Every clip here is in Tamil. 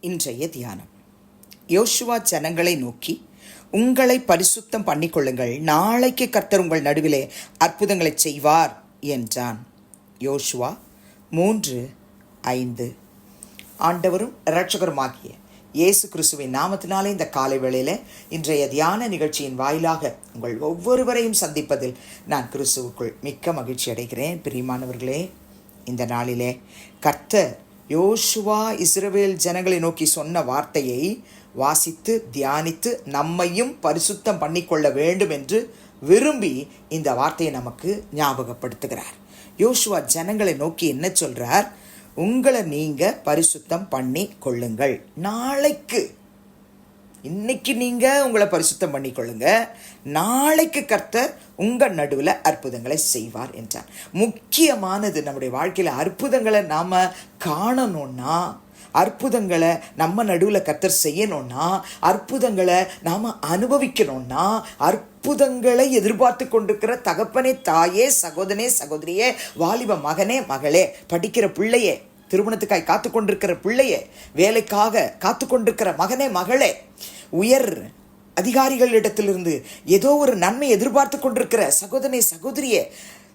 இன்றைய தியானம். யோசுவா ஜனங்களை நோக்கி உங்களை பரிசுத்தம் பண்ணிக்கொள்ளுங்கள். நாளைக்கு கர்த்தர் உங்கள் நடுவிலே அற்புதங்களை செய்வார் என்றான். யோசுவா மூன்று ஐந்து. ஆண்டவரும் இரட்சகருமாகிய இயேசு கிறிஸ்துவின் நாமத்தினாலே இந்த காலை வேளையில் இன்றைய தியான நிகழ்ச்சியின் வாயிலாக உங்கள் ஒவ்வொருவரையும் சந்திப்பதில் நான் கிறிஸ்துவுக்குள் மிக்க மகிழ்ச்சி அடைகிறேன். பிரியமானவர்களே இந்த நாளிலே கர்த்தர் யோசுவா இஸ்ரவேல் ஜனங்களை நோக்கி சொன்ன வார்த்தையை வாசித்து தியானித்து நம்மையும் பரிசுத்தம் பண்ணிக்கொள்ள வேண்டும் என்று விரும்பி இந்த வார்த்தையை நமக்கு ஞாபகப்படுத்துகிறார். யோசுவா ஜனங்களை நோக்கி என்ன சொல்கிறார் உங்களை நீங்கள் பரிசுத்தம் பண்ணி கொள்ளுங்கள் நாளைக்கு இன்னைக்கு நீங்க உங்களை பரிசுத்தம் பண்ணிக்கொள்ளுங்க. நாளைக்கு கர்த்தர் உங்க நடுவில் அற்புதங்களை செய்வார் என்றார். முக்கியமானது நம்முடைய வாழ்க்கையில் அற்புதங்களை நாம காணணும்னா அற்புதங்களை நம்ம நடுவில் கர்த்தர் செய்யணும்னா அற்புதங்களை நாம் அனுபவிக்கணும்னா அற்புதங்களை எதிர்பார்த்து கொண்டிருக்கிற தகப்பனே தாயே சகோதரனே சகோதரியே வாலிப மகனே மகளே படிக்கிற பிள்ளையே திருமணத்துக்காய் காத்து கொண்டிருக்கிற பிள்ளையே வேலைக்காக காத்து கொண்டிருக்கிற மகனே மகளே உயர் அதிகாரிகளிடத்திலிருந்து ஏதோ ஒரு நன்மை எதிர்பார்த்து கொண்டிருக்கிற சகோதரனே சகோதரியே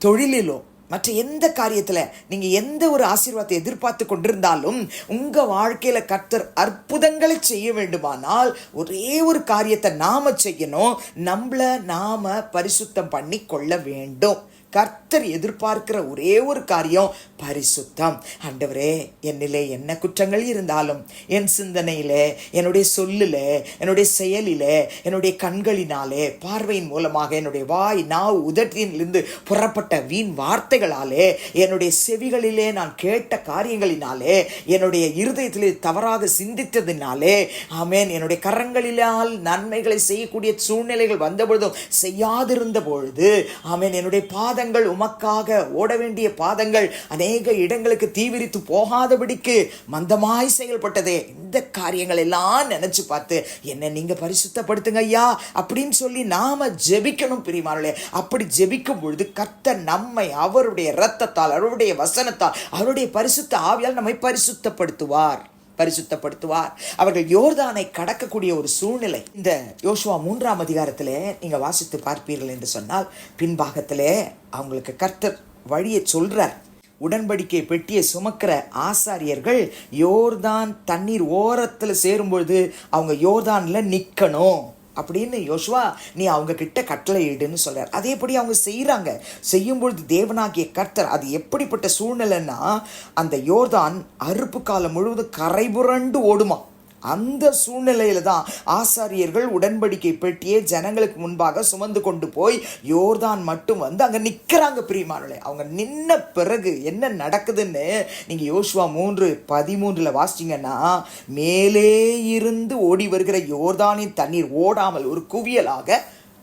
தொழிலிலோ மற்ற எந்த காரியத்தில் நீங்கள் எந்த ஒரு ஆசீர்வாதத்தை எதிர்பார்த்து கொண்டிருந்தாலும் உங்கள் வாழ்க்கையில் கர்த்தர் அற்புதங்களை செய்ய வேண்டுமானால் ஒரே ஒரு காரியத்தை நாம செய்யணும். நம்மளை நாம பரிசுத்தம் பண்ணி கொள்ள வேண்டும். கர்த்தர் எதிர்பார்க்கிற ஒரே ஒரு காரியம் பரிசுத்தம். ஆண்டவரே என்னிலே என்ன குற்றங்கள் இருந்தாலும் என் சிந்தனையில என்னுடைய சொல்லில் என்னுடைய செயலிலே என்னுடைய கண்களினாலே பார்வையின் மூலமாக என்னுடைய வாய் நாவு உதட்டியிலிருந்து புறப்பட்ட வீண் வார்த்தை வார்த்தைகளாலே என்னுடைய செவிகளிலே நான் கேட்ட காரியங்களினாலே என்னுடைய இருதயத்திலே தவறாக சிந்தித்ததினாலே ஆமேன் என்னுடைய கரங்களிலால் நன்மைகளை செய்யக்கூடிய சூழ்நிலைகள் வந்தபொழுதும் செய்யாதிருந்த பொழுது ஆமேன் என்னுடைய பாதங்கள் உமக்காக ஓட வேண்டிய பாதங்கள் அநேக இடங்களுக்கு தீவிரித்து போகாதபடிக்கு மந்தமாய் செயல்பட்டதே. இந்த காரியங்கள் எல்லாம் நினைச்சு பார்த்து என்ன நீங்க பரிசுத்தப்படுத்துங்க ஐயா அப்படின்னு சொல்லி நாம ஜெபிக்கணும் பிரிமானே அப்படி ஜெபிக்கும் பொழுது கத்த நம்மை அவர் அவருடைய இரத்தத்தால் அவருடைய வசனத்தால் அவருடைய பரிசுத்த ஆவியால் நம்மை பரிசுத்தப்படுத்துவார். பரிசுத்தப்படுத்துவார். அவர்கள் யோர்தானை கடக்கக்கூடிய ஒரு சூழ்நிலை. இந்த யோசுவா மூன்றாம் அதிகாரத்திலே நீங்க வாசித்து பார்ப்பீர்கள் என்று சொன்னால் பின்பாகத்திலே அவங்களுக்கு கர்த்தர் வழியை சொல்றார். உடன்படிக்கை பெட்டியை சுமக்கிற ஆசாரியர்கள் யோர்தான் தண்ணீர் ஓரத்தில் சேரும்பொழுது அவங்க யோர்தானில் நிற்கணும் அப்படின்னு யோசுவா நீ அவங்க கிட்ட கட்டளை இடுன்னு சொல்றார். அதேபடி அவங்க செய்கிறாங்க செய்யும் பொழுது தேவனாகிய கர்த்தர் அது எப்படிப்பட்ட சூழ்நிலைன்னா அந்த யோர்தான் அறுப்பு காலம் முழுவதும் கரைபுரண்டு ஓடுமா? அந்த சூழ்நிலையில தான் ஆசாரியர்கள் உடன்படிக்கை பெட்டியே ஜனங்களுக்கு முன்பாக சுமந்து கொண்டு போய் யோர்தான் மட்டும் வந்து அங்கே நிற்கிறாங்க பிரியமானே அவங்க நின்ன பிறகு என்ன நடக்குதுன்னு நீங்கள் யோசுவா மூன்று பதிமூன்றில் வாசிச்சீங்கன்னா மேலே இருந்து ஓடி வருகிற யோர்தானின் தண்ணீர் ஓடாமல் ஒரு குவியலாக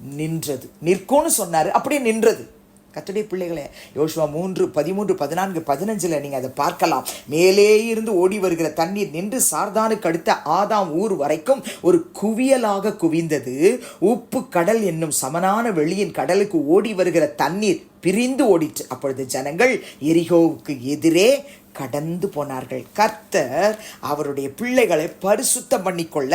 நின்றது. நிற்கும்னு சொன்னார் அப்படியே நின்றது. கத்துடைய பிள்ளைகளே யோசுவா மூன்று பதிமூன்று பதினான்கு பதினஞ்சில் நீங்கள் அதை பார்க்கலாம். மேலே இருந்து ஓடி வருகிற தண்ணீர் நின்று சார்தானுக்கு அடுத்த ஆதாம் ஊர் வரைக்கும் ஒரு குவியலாக குவிந்தது. உப்பு கடல் என்னும் சமனான வெளியின் கடலுக்கு ஓடி வருகிற தண்ணீர் பிரிந்து ஓடிற்று. அப்பொழுது ஜனங்கள் எரிகோவுக்கு எதிரே கடந்து போனார்கள். கர்த்தர் அவருடைய பிள்ளைகளை பரிசுத்தம் பண்ணிக்கொள்ள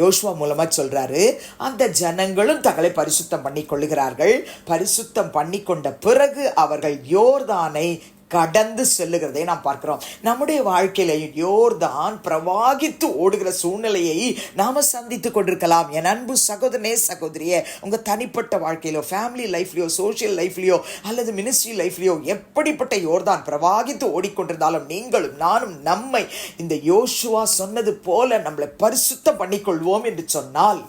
யோசுவா மூலமா சொல்றாரு அந்த ஜனங்களும் தங்களை பரிசுத்தம் பண்ணி கொள்ளுகிறார்கள் பரிசுத்தம் பண்ணி கொண்ட பிறகு அவர்கள் யோர்தானை கடந்து செல்லுகிறதை நாம் பார்க்கிறோம். நம்முடைய வாழ்க்கையில யோர்தான் பிரவாகித்து ஓடுகிற சூழ்நிலையை நாம் சந்தித்து கொண்டிருக்கலாம். என் அன்பு சகோதரனே சகோதரியே உங்கள் தனிப்பட்ட வாழ்க்கையிலோ ஃபேமிலி லைஃப்லையோ சோஷியல் லைஃப்லையோ அல்லது மினிஸ்ட்ரி லைஃப்லையோ எப்படிப்பட்ட யோர்தான் பிரவாகித்து ஓடிக்கொண்டிருந்தாலும் நீங்களும் நானும் நம்மை இந்த யோசுவா சொன்னது போல நம்மளை பரிசுத்தம் பண்ணிக்கொள்வோம் என்று சொன்னால்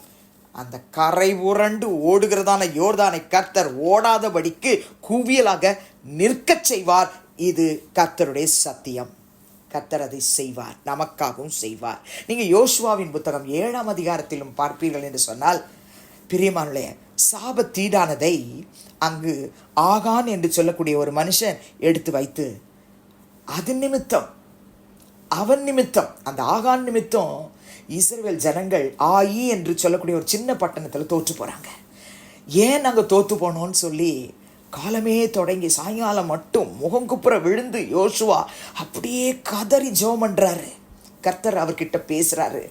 அந்த கரை உரண்டு ஓடுகிறதான யோர்தானை கர்த்தர் ஓடாதபடிக்கு குவியலாக நிற்கச் செய்வார். இது கர்த்தருடைய சத்தியம். கத்தர் அதை செய்வார். நமக்காகவும் செய்வார். நீங்கள் யோசுவாவின் புத்தகம் ஏழாம் அதிகாரத்திலும் பார்ப்பீர்கள் என்று சொன்னால் பிரியமானுடைய சாப தீடானதை அங்கு ஆகான் என்று சொல்லக்கூடிய ஒரு மனுஷன் எடுத்து வைத்து அது நிமித்தம் அவன் நிமித்தம் அந்த ஆகான் நிமித்தம் இஸ்ரேல் ஜனங்கள் ஆயி என்று சொல்லக்கூடிய ஒரு சின்ன பட்டணத்தில் தோற்று போகிறாங்க ஏன் நாங்கள் தோற்று போனோம்னு சொல்லி காலமே தொடங்கி சாயங்காலம் மட்டும் முகம் குப்புற விழுந்து யோசுவா அப்படியே கதறி ஜோம் பண்ணுறாரு கர்த்தர் அவர்கிட்ட பேசுகிறாரு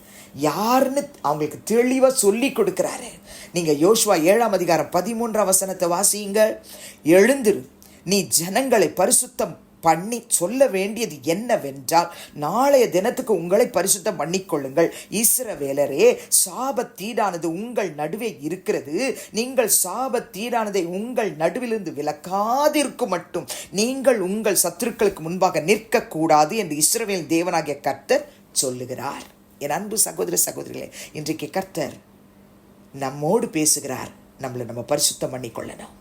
யாருன்னு அவங்களுக்கு தெளிவாக சொல்லி கொடுக்குறாரு. நீங்கள் யோசுவா ஏழாம் அதிகாரம் பதிமூன்றாம் வசனத்தை வாசியுங்கள். எழுந்துரு. நீ ஜனங்களை பரிசுத்தம் பண்ணி சொல்ல வேண்டியது என்னவென்றால் நாளைய தினத்துக்கு உங்களை பரிசுத்தம் பண்ணிக்கொள்ளுங்கள். இஸ்ரவேலரே சாபத்தீடானது உங்கள் நடுவே இருக்கிறது. நீங்கள் சாபத்தீடானதை உங்கள் நடுவிலிருந்து விலக்காதிருக்கும் மட்டும் நீங்கள் உங்கள் சத்துருக்களுக்கு முன்பாக நிற்கக்கூடாது என்று இஸ்ரவேல் தேவனாகிய கர்த்தர் சொல்லுகிறார். என் அன்பு சகோதர சகோதரிகளே இன்றைக்கு கர்த்தர் நம்மோடு பேசுகிறார். நம்மளை நம்ம பரிசுத்தம் பண்ணிக்கொள்ளணும்.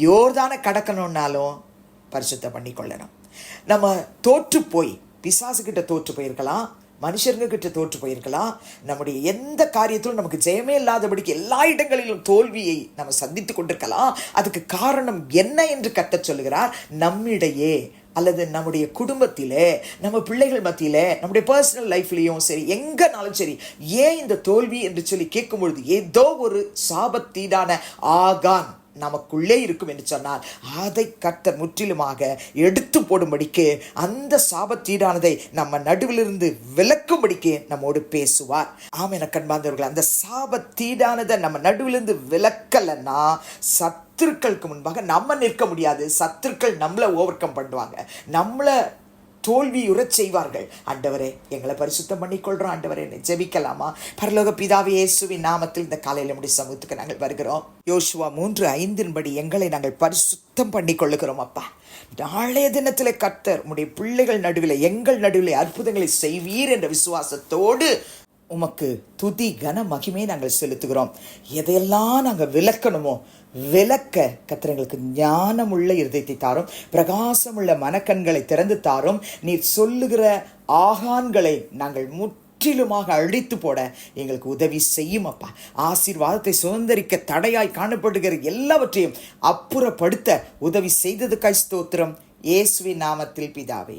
யோர்தான கடக்கணும்னாலும் பரிசுத்தம் பண்ணிக்கொள்ளணும். நம்ம தோற்று போய் பிசாசுக்கிட்ட தோற்று போயிருக்கலாம் மனுஷருங்க கிட்ட தோற்று போயிருக்கலாம். நம்முடைய எந்த காரியத்திலும் நமக்கு ஜெயமே இல்லாதபடிக்கு எல்லா இடங்களிலும் தோல்வியை நம்ம சந்தித்து கொண்டிருக்கலாம். அதுக்கு காரணம் என்ன என்று கத்த சொல்கிறார் நம்மிடையே அல்லது நம்முடைய குடும்பத்திலே நம்ம பிள்ளைகள் மத்தியில நம்முடைய பர்சனல் லைஃப்லேயும் சரி எங்கனாலும் சரி ஏன் இந்த தோல்வி என்று சொல்லி கேட்கும்பொழுது ஏதோ ஒரு சாபத்தீடான ஆகான் நமக்குள்ளே இருக்கும் என்று சொன்னால் அதை கர்த்தர் முற்றிலுமாக எடுத்து போடும்படிக்கு அந்த சாபத்தீடானதை நம்ம நடுவிலிருந்து விலக்கும்படிக்கு நம்மோடு பேசுவார். ஆம் என கண்பார்ந்தவர்கள் அந்த சாபத்தீடானதை நம்ம நடுவிலிருந்து விலக்கலைன்னா சத்துருக்களுக்கு முன்பாக நம்ம நிற்க முடியாது. சத்துருக்கள் நம்மளை ஓவர் கம் பண்ணுவாங்க. நம்மளை தோல்வியுறச் செய்வார்கள். ஆண்டவரே எங்களை பரிசுத்தம் பண்ணிக்கொள்கிறோம் ஆண்டவரே என்னை ஜெபிக்கலாமா? பரலோக பிதாவே இயேசுவின் நாமத்தில் இந்த காலையில் முடி சமூகத்துக்கு நாங்கள் வருகிறோம். யோசுவா மூன்று ஐந்தின்படி எங்களை நாங்கள் பரிசுத்தம் பண்ணி கொள்ளுகிறோம் அப்பா. நாளைய தினத்தில் கர்த்தர் உடைய பிள்ளைகள் நடுவில் எங்கள் நடுவில் அற்புதங்களை செய்வீர் என்ற விசுவாசத்தோடு உமக்கு துதி கன மகிமையை நாங்கள் செலுத்துகிறோம். எதையெல்லாம் நாங்கள் விளக்கணுமோ விளக்க கத்திரங்களுக்கு ஞானமுள்ள இருதயத்தை தாரும் பிரகாசமுள்ள மனக்கண்களை திறந்து தாரும். நீர் சொல்லுகிற ஆகான்களை நாங்கள் முற்றிலுமாக அழித்து போட எங்களுக்கு உதவி செய்யும் அப்பா ஆசீர்வாதத்தை சுதந்திரிக்க தடையாய் காணப்படுகிற எல்லாவற்றையும் அப்புறப்படுத்த உதவி செய்ததுக்காய் ஸ்தோத்திரம். இயேசுவின் நாமத்தில் பிதாவே.